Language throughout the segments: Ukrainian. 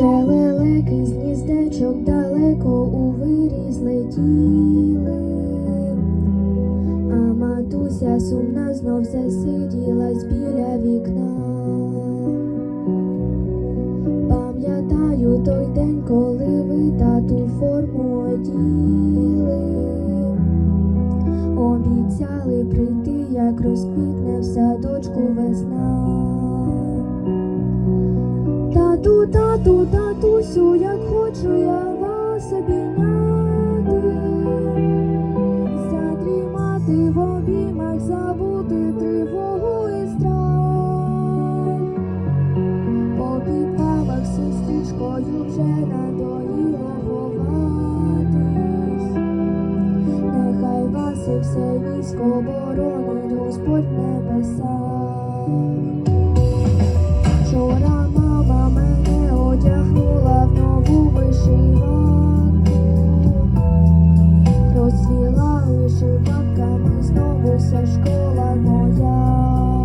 Лелеки з гніздечок далеко у вирі злетіли, а матуся сумна знов засиділась біля вікна. Пам'ятаю той день, коли ви тату форму оділи, обіцяли прийти, як розквітне в садочку весна. Тату, тату, татусю, як хочу я вас обійняти, задрімати в обіймах, забути тривогу і страх. По підвалах з сестричкою вже надоїло ховатись. Нехай вас і все військо боронить Господь в вишиванками знову вся школа моя.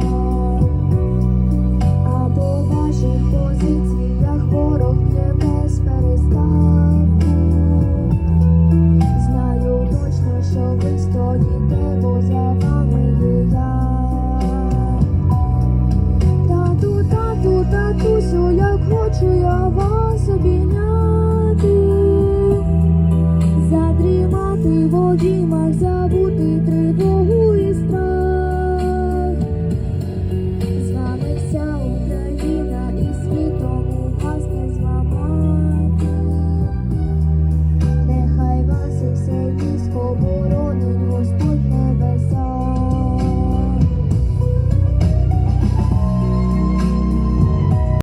А по ваших позиціях ворог є без перестанку. Знаю точно, що ви стоїте, бо за вами є я. Тату, тату, татусю, як хочу я вас обійняти, забути.